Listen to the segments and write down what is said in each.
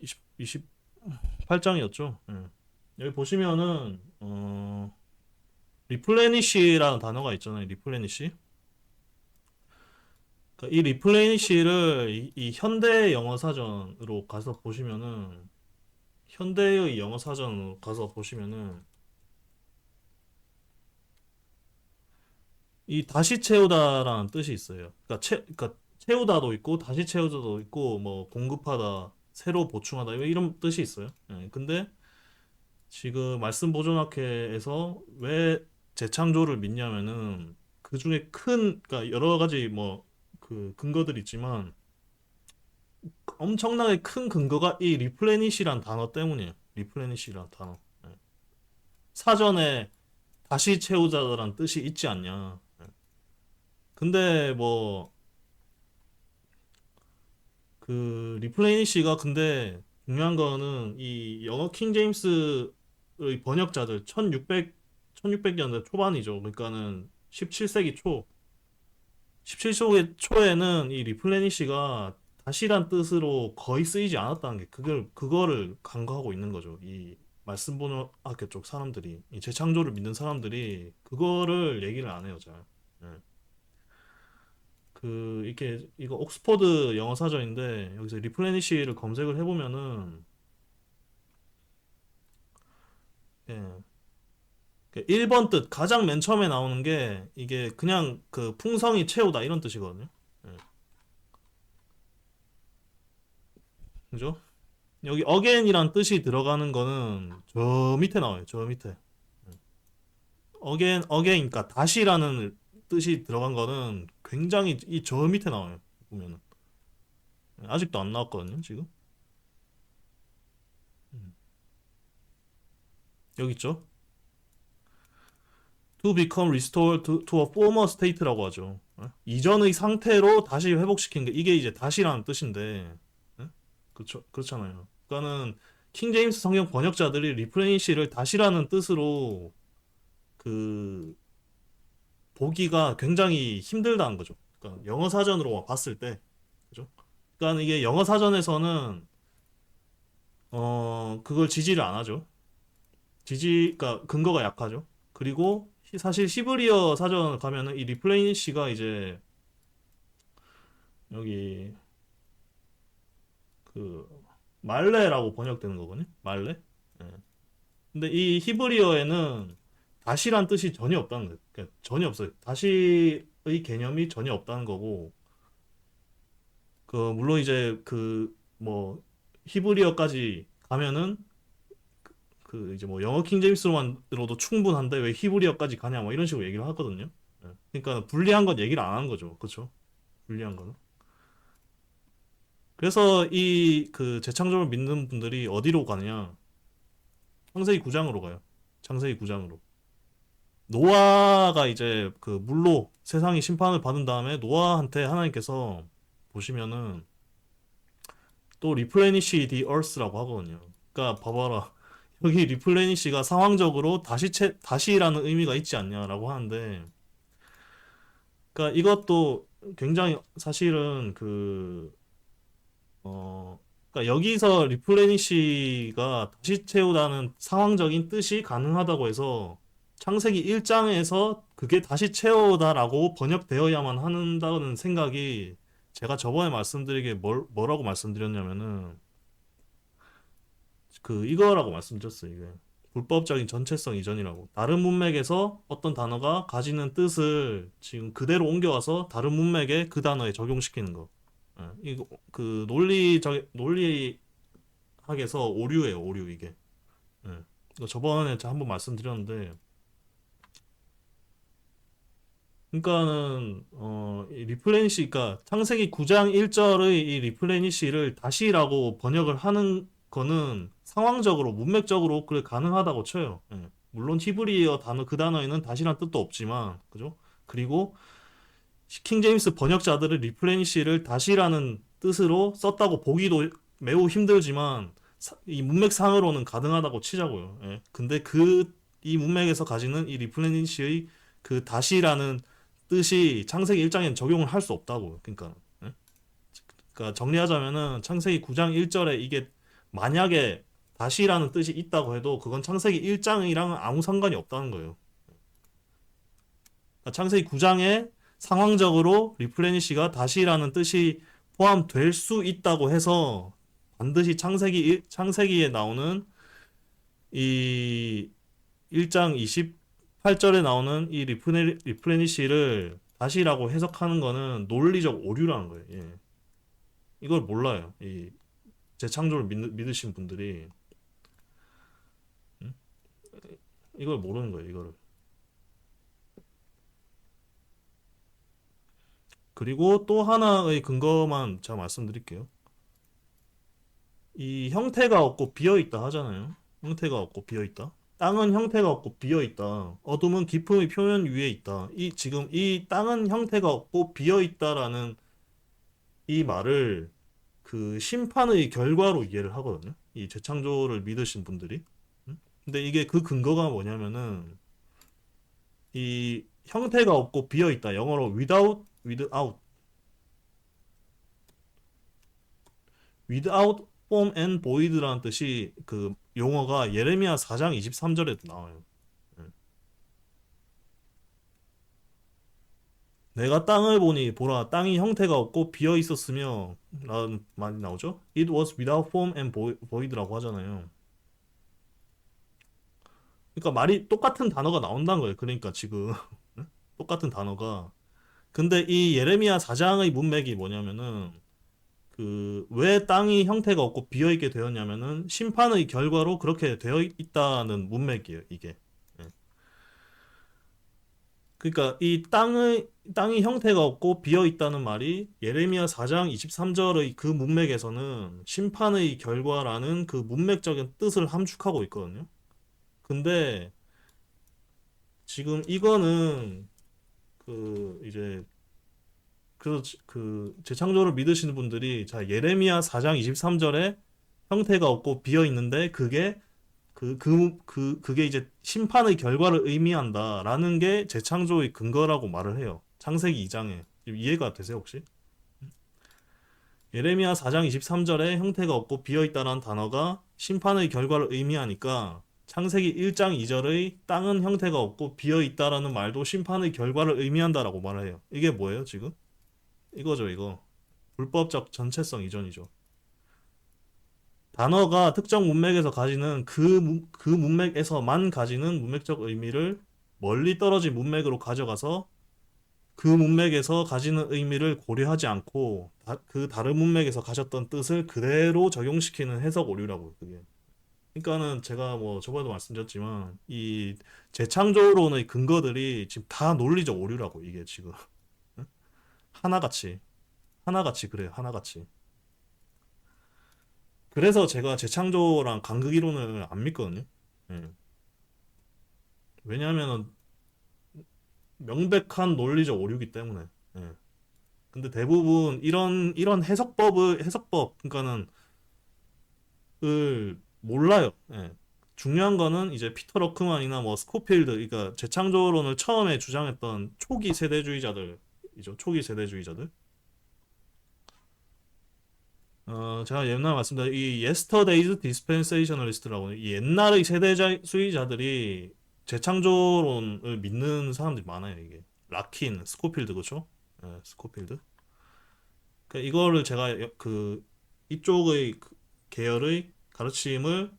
20, 28장이었죠. 예. 여기 보시면은 어 리플레니시라는 단어가 있잖아요. 리플레니시. 그러니까 이 리플레니시를 이, 이 현대 영어 사전으로 가서 보시면은 현대의 영어 사전으로 가서 보시면은 이 다시 채우다라는 뜻이 있어요. 그러니까 채, 그러니까 채우다도 있고 다시 채우다도 있고 뭐 공급하다, 새로 보충하다 이런 뜻이 있어요. 예, 근데 지금 말씀 보존학회에서 왜 재창조를 믿냐면은 그 중에 큰 그러니까 여러 가지 뭐 그 근거들이 있지만 엄청나게 큰 근거가 이 리플레니시란 단어 때문이에요. 리플레니시란 단어. 예. 사전에 다시 채우자라는 뜻이 있지 않냐. 예. 근데 뭐 그 리플레니시가 근데 중요한 거는 이 영어 킹 제임스의 번역자들 1600 1600년대 초반이죠. 그러니까는 17세기 초 17세기 초에는 이 리플레니시가 다시란 뜻으로 거의 쓰이지 않았다는 게 그걸 그거를 간과하고 있는 거죠. 이 말씀 번역 학교 쪽 사람들이 이 재창조를 믿는 사람들이 그거를 얘기를 안 해요, 잘. 예. 그 이게 이거 옥스퍼드 영어 사전인데 여기서 리플레니시를 검색을 해보면은 예. 1번 뜻 가장 맨 처음에 나오는 게 이게 그냥 그 풍성히 채우다 이런 뜻이거든요. 예. 그죠? 여기 again이란 뜻이 들어가는 거는 저 밑에 나와요. 저 밑에. again, again, 그러니까 다시라는 뜻이 들어간 거는 굉장히 이 저 밑에 나와요. 보면은. 아직도 안 나왔거든요, 지금. 음. 여기 있죠? to become restored to, to a former state라고 하죠. 예? 이전의 상태로 다시 회복시키는 게 이게 이제 다시라는 뜻인데, 예? 그렇죠, 그렇잖아요. 그러니까는 킹 제임스 성경 번역자들이 리플레니시를 다시라는 뜻으로 그 보기가 굉장히 힘들다는 거죠. 그러니까 영어 사전으로 봤을 때, 그죠? 그러니까 이게 영어 사전에서는 어 그걸 지지를 안 하죠. 지지, 그러니까 근거가 약하죠. 그리고 시- 사실 시브리어 사전 가면은 이 리플레니시가 이제 여기 그 말레라고 번역되는 거거든요. 말레. 예. 근데 이 히브리어에는 다시란 뜻이 전혀 없다는 거예요. 그러니까 전혀 없어요. 다시의 개념이 전혀 없다는 거고, 그 물론 이제 그 뭐 히브리어까지 가면은 그, 그 이제 뭐 영어 킹 제임스로만으로도 충분한데 왜 히브리어까지 가냐 뭐 이런 식으로 얘기를 하거든요. 예. 그러니까 불리한 건 얘기를 안 하는 거죠. 그렇죠? 불리한 거는. 그래서 이 그 재창조를 믿는 분들이 어디로 가느냐? 창세기 9장으로 가요. 창세기 9장으로. 노아가 이제 그 물로 세상이 심판을 받은 다음에 노아한테 하나님께서 보시면은 또 리플레니시 디 얼스라고 하거든요. 그러니까 봐봐라. 여기 리플레니시가 상황적으로 다시 채, 다시라는 의미가 있지 않냐라고 하는데 그러니까 이것도 굉장히 사실은 그 어, 그러니까 여기서 리플레니시가 다시 채우다는 상황적인 뜻이 가능하다고 해서 창세기 1장에서 그게 다시 채우다라고 번역되어야만 한다는 생각이 제가 저번에 말씀드리게 뭘, 뭐라고 말씀드렸냐면은 그 이거라고 말씀드렸어요, 이게. 불법적인 전체성 이전이라고. 다른 문맥에서 어떤 단어가 가지는 뜻을 지금 그대로 옮겨와서 다른 문맥에 그 단어에 적용시키는 거. 예, 이거 그 논리적 논리학에서 오류예요, 오류 이게. 예. 저번에 한번 말씀드렸는데, 그러니까는 어, 이 리플레니시, 그러니까 창세기 9장 1절의 이 리플레니시를 다시라고 번역을 하는 거는 상황적으로 문맥적으로 그래 가능하다고 쳐요. 예. 물론 히브리어 단어 그 단어에는 다시란 뜻도 없지만, 그죠? 그리고 킹 제임스 번역자들은 리플레니시를 다시라는 뜻으로 썼다고 보기도 매우 힘들지만 사- 이 문맥상으로는 가능하다고 치자고요. 예. 근데 그 이 문맥에서 가지는 이 리플레니시의 그 다시라는 뜻이 창세기 1장에는 적용을 할 수 없다고. 그러니까 예? 그러니까 정리하자면은 창세기 9장 1절에 이게 만약에 다시라는 뜻이 있다고 해도 그건 창세기 1장이랑은 아무 상관이 없다는 거예요. 그러니까 창세기 9장에 상황적으로 리플레니시가 다시라는 뜻이 포함될 수 있다고 해서 반드시 창세기 일- 창세기에 나오는 이 1장 28절에 나오는 이 리플레, 리플레니시를 다시라고 해석하는 거는 논리적 오류라는 거예요. 예. 이걸 몰라요. 이 재창조를 믿, 믿으신 분들이 음? 이걸 모르는 거예요. 이거를. 그리고 또 하나의 근거만 제가 말씀드릴게요. 이 형태가 없고 비어 있다 하잖아요. 형태가 없고 비어 있다. 땅은 형태가 없고 비어 있다. 어둠은 기품의 표면 위에 있다. 이 지금 이 땅은 형태가 없고 비어 있다라는 이 말을 그 심판의 결과로 이해를 하거든요. 이 재창조를 믿으신 분들이. 음? 근데 이게 그 근거가 뭐냐면은 이 형태가 없고 비어 있다. 영어로 without, without, without form and void라는 뜻이 그 용어가 예레미야 4장 23절에도 나와요. 예. 내가 땅을 보니 보라 땅이 형태가 없고 비어 있었으며 라는 말이 나오죠. It was without form and vo- void라고 하잖아요. 그러니까 말이 똑같은 단어가 나온다는 거예요. 그러니까 지금 똑같은 단어가 근데 이 예레미야 4장의 문맥이 뭐냐면은 그 왜 땅이 형태가 없고 비어 있게 되었냐면은 심판의 결과로 그렇게 되어 있다는 문맥이에요, 이게. 예. 그러니까 이 땅의 땅이 형태가 없고 비어 있다는 말이 예레미야 4장 23절의 그 문맥에서는 심판의 결과라는 그 문맥적인 뜻을 함축하고 있거든요. 근데 지금 이거는 그 이제 그래서 지- 그 재창조를 믿으시는 분들이 자 예레미야 4장 23절에 형태가 없고 비어 있는데 그게 그, 그, 그, 그게 이제 심판의 결과를 의미한다라는 게 재창조의 근거라고 말을 해요. 창세기 2장에. 이해가 되세요, 혹시? 예레미야 4장 23절에 형태가 없고 비어 있다는 단어가 심판의 결과를 의미하니까 창세기 1장 2절의 땅은 형태가 없고 비어 있다라는 말도 심판의 결과를 의미한다라고 말을 해요. 이게 뭐예요, 지금? 이거죠, 이거. 불법적 전체성 이전이죠. 단어가 특정 문맥에서 가지는 그, 문- 그 문맥에서만 가지는 문맥적 의미를 멀리 떨어진 문맥으로 가져가서 그 문맥에서 가지는 의미를 고려하지 않고 다- 그 다른 문맥에서 가졌던 뜻을 그대로 적용시키는 해석 오류라고 그게. 그러니까는 제가 뭐 저번에도 말씀드렸지만 이 재창조론의 근거들이 지금 다 논리적 오류라고 이게 지금 응? 하나같이 하나같이 그래요 하나같이 그래서 제가 재창조랑 간극 이론을 안 믿거든요 예. 왜냐하면 명백한 논리적 오류이기 때문에 예. 근데 대부분 이런 이런 해석법을 해석법 그러니까는 을 몰라요. 예. 중요한 거는 이제 피터 러크만이나 뭐 스코필드, 그러니까 재창조론을 처음에 주장했던 초기 세대주의자들 이죠. 초기 세대주의자들. 어, 제가 옛날에 말씀드린 이 Yesterday's Dispensationalist라고 이 옛날의 세대주의자들이 재창조론을 믿는 사람들이 많아요. 이게 라킨, 스코필드 그렇죠? 예, 스코필드. 그 이거를 제가 여- 그 이쪽의 그 계열의 가르침을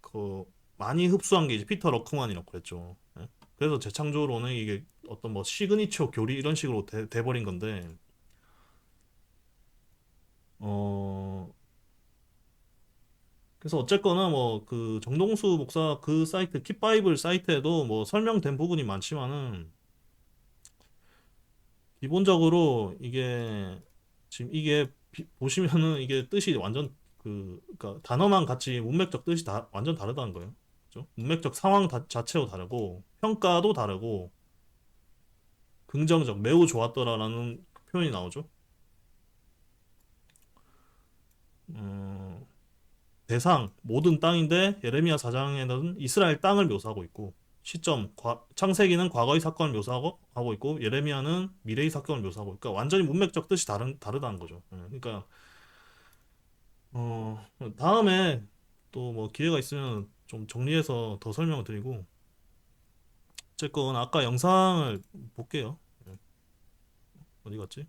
그 많이 흡수한 게 이제 피터 러크만이라고 그랬죠. 예? 그래서 재창조론은 이게 어떤 뭐 시그니처 교리 이런 식으로 돼, 돼버린 건데 어 그래서 어쨌거나 뭐 그 정동수 목사 그 사이트 킵바이블 사이트에도 뭐 설명된 부분이 많지만은 기본적으로 이게 지금 이게 비- 보시면은 이게 뜻이 완전 그 그러니까 단어만 같이 문맥적 뜻이 다 완전 다르다는 거예요. 그죠? 문맥적 상황 다- 자체도 다르고 평가도 다르고 긍정적 매우 좋았더라라는 표현이 나오죠. 어, 대상 모든 땅인데 예레미야 4장에는 이스라엘 땅을 묘사하고 있고 시점 과- 창세기는 과거의 사건을 묘사하고 하고 있고 예레미야는 미래의 사건을 묘사하고 있고 그러니까 완전히 문맥적 뜻이 다른 다르다는 거죠. 예, 그러니까 어 다음에 또 뭐 기회가 있으면 좀 정리해서 더 설명을 드리고 어쨌건 아까 영상을 볼게요. 예. 어디 갔지?